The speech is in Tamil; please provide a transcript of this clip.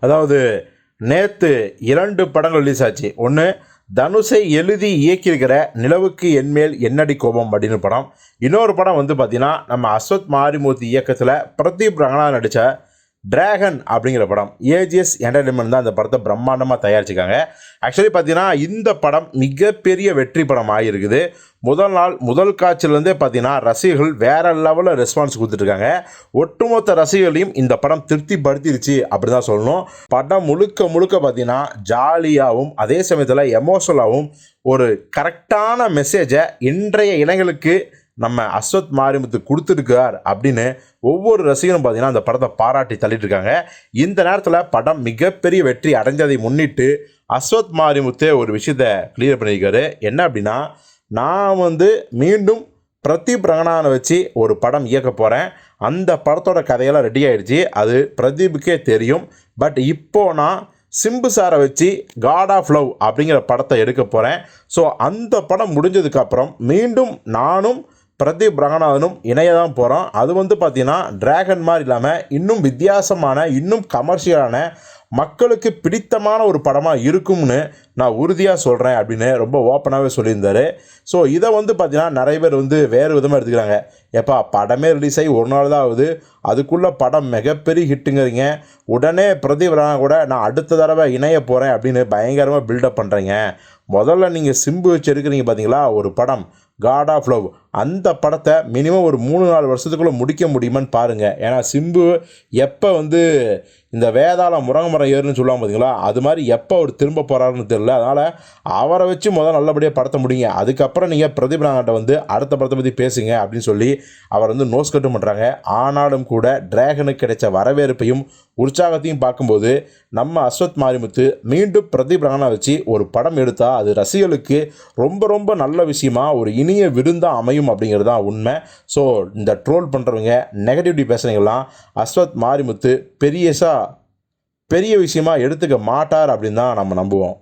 அதாவது நேற்று இரண்டு படங்கள் ரிலீஸ் ஆச்சு. ஒன்று தனுஷை எழுதி இயக்கியிருக்கிற நிலவுக்கு என்மேல் என்னடி கோபம் அப்படின்னு படம். இன்னொரு படம் வந்து பார்த்திங்கன்னா நம்ம அஸ்வத் மாரிமூர்த்தி இயக்கத்தில் பிரதீப் ரங்கனா நடித்த டிராகன் அப்படிங்கிற படம் ஏஜிஎஸ் என்டர்டைன்மெண்ட் தான் அந்த படத்தை பிரம்மாண்டமாக தயாரிச்சிருக்காங்க. ஆக்சுவலி பார்த்தீங்கன்னா இந்த படம் மிகப்பெரிய வெற்றி படம் ஆகியிருக்குது முதல் நாள் முதல் காட்சியிலேருந்தே பார்த்தீங்கன்னா ரசிகர்கள் வேறு லெவலில் ரெஸ்பான்ஸ் கொடுத்துட்ருக்காங்க. ஒட்டுமொத்த ரசிகர்களையும் இந்த படம் திருப்திப்படுத்திருச்சு அப்படி தான் சொல்லணும். படம் முழுக்க முழுக்க பார்த்தீங்கன்னா ஜாலியாகவும் அதே சமயத்தில் எமோஷனலாகவும் ஒரு கரெக்டான மெசேஜை இன்றைய இளைஞர்களுக்கு நம்ம அஸ்வத் மாரிமுத்து கொடுத்துருக்கார் அப்படின்னு ஒவ்வொரு ரசிகரும் பார்த்தீங்கன்னா அந்த படத்தை பாராட்டி தள்ளிட்டு இருக்காங்க இந்த நேரத்தில் படம் மிகப்பெரிய வெற்றி அடைஞ்சதை முன்னிட்டு அஸ்வத் மாரிமுத்தே ஒரு விஷயத்தை கிளியர் பண்ணியிருக்காரு. என்ன அப்படின்னா நான் வந்து மீண்டும் பிரதீப் ரங்கனானை வச்சு ஒரு படம் இயக்க போகிறேன் அந்த படத்தோட கதையெல்லாம் ரெடி ஆகிடுச்சி அது பிரதீப்புக்கே தெரியும். பட் இப்போ நான் சிம்பு சாரை வச்சு காட் ஆஃப் லவ் அப்படிங்கிற படத்தை எடுக்க போகிறேன் ஸோ அந்த படம் முடிஞ்சதுக்கப்புறம் மீண்டும் நானும் பிரதீப் ரங்கநாதனும் இணைய தான் போகிறோம் அது வந்து பார்த்தீங்கன்னா டிராகன் மாதிரி இல்லாமல் இன்னும் வித்தியாசமான இன்னும் கமர்ஷியலான மக்களுக்கு பிடித்தமான ஒரு படமாக இருக்கும்னு நான் உறுதியாக சொல்கிறேன் அப்படின்னு ரொம்ப ஓப்பனாகவே சொல்லியிருந்தார். ஸோ இதை வந்து பார்த்தீங்கன்னா நிறைய பேர் வந்து வேறு விதமாக எடுத்துக்கிறாங்க. எப்பா படமே ரிலீஸ் ஆகி ஒரு நாள் தான் ஆகுது. அதுக்குள்ளே படம் மிகப்பெரிய ஹிட்டுங்கிறீங்க உடனே பிரதீப் ராணா கூட நான் அடுத்த தடவை இணைய போகிறேன் அப்படின்னு பயங்கரமாக பில்டப் பண்ணுறீங்க முதல்ல நீங்கள் சிம்பு வச்சு எடுக்கிறீங்க பார்த்தீங்களா ஒரு படம் காட் ஆஃப் லவ் அந்த படத்தை மினிமம் ஒரு மூணு நாலு வருஷத்துக்குள்ளே முடிக்க முடியுமான்னு பாருங்கள் ஏன்னா சிம்பு எப்போ வந்து இந்த வேதாளம் முருங்கை மரம் ஏறுன்னு சொல்லுவாங்க பார்த்தீங்களா அது மாதிரி எப்போ அவர் திரும்ப போகிறாருன்னு தெரியல. அதனால் அவரை வச்சு முதல் நல்லபடியாக படத்தை முடியுங்க அதுக்கப்புறம் நீங்கள் பிரதீப் நாங்கிட்ட வந்து அடுத்த படத்தை பற்றி பேசுங்க அப்படின்னு சொல்லி அவர் வந்து நோஸ் கட்டும் பண்ணுறாங்க ஆனாலும் கூட டிராகனுக்கு கிடைச்ச வரவேற்பையும் உற்சாகத்தையும் பார்க்கும்போது நம்ம அஸ்வத் மாரிமுத்து மீண்டும் பிரதீப் ரங்கனா வச்சு ஒரு படம் எடுத்தால் அது ரசிகர்களுக்கு ரொம்ப ரொம்ப நல்ல விஷயமா ஒரு இனிய விருந்தாக அமையும் அப்படிங்கிறது தான் உண்மை. ஸோ இந்த ட்ரோல் பண்ணுறவங்க நெகட்டிவிட்டி பேசுகிறீங்களாம் அஸ்வத் மாரிமுத்து பெரியசாக பெரிய விஷயமா எடுத்துக்க மாட்டார் அப்படின்னு தான் நம்ம நம்புவோம்.